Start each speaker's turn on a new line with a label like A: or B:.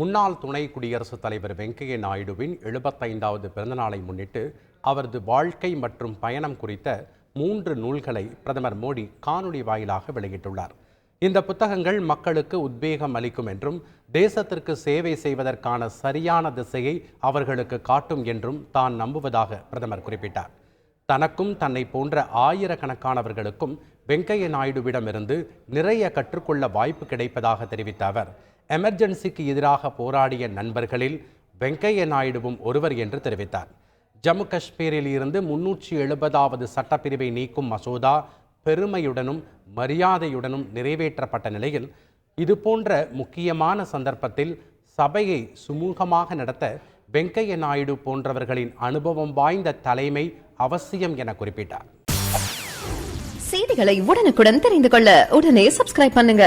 A: முன்னாள் துணை குடியரசுத் தலைவர் வெங்கையா நாயுடுவின் எழுபத்தைந்தாவது பிறந்தநாளை முன்னிட்டு அவரது வாழ்க்கை மற்றும் பயணம் குறித்த மூன்று நூல்களை பிரதமர் மோடி காணொளி வாயிலாக வெளியிட்டுள்ளார். இந்த புத்தகங்கள் மக்களுக்கு உத்வேகம் அளிக்கும் என்றும் தேசத்திற்கு சேவை செய்வதற்கான சரியான திசையை அவர்களுக்கு காட்டும் என்றும் தான் நம்புவதாக பிரதமர் குறிப்பிட்டார். தனக்கும் தன்னை போன்ற ஆயிரக்கணக்கானவர்களுக்கும் வெங்கையா நாயுடுவிடமிருந்து நிறைய கற்றுக்கொள்ள வாய்ப்பு கிடைப்பதாக தெரிவித்த அவர் எமர்ஜென்சிக்கு எதிராக போராடிய நண்பர்களில் வெங்கையா நாயுடுவும் ஒருவர் என்று தெரிவித்தார். ஜம்மு காஷ்மீரில் இருந்து முன்னூற்றி எழுபதாவது சட்டப்பிரிவை நீக்கும் மசோதா பெருமையுடனும் மரியாதையுடனும் நிறைவேற்றப்பட்ட நிலையில் இதுபோன்ற முக்கியமான சந்தர்ப்பத்தில் சபையை சுமூகமாக நடத்த வெங்கைய நாயுடு போன்றவர்களின் அனுபவம் வாய்ந்த தலைமை அவசியம் என குறிப்பிட்டார்.
B: செய்திகளை உடனுக்குடன் தெரிந்து கொள்ள உடனே சப்ஸ்கிரைப் பண்ணுங்க.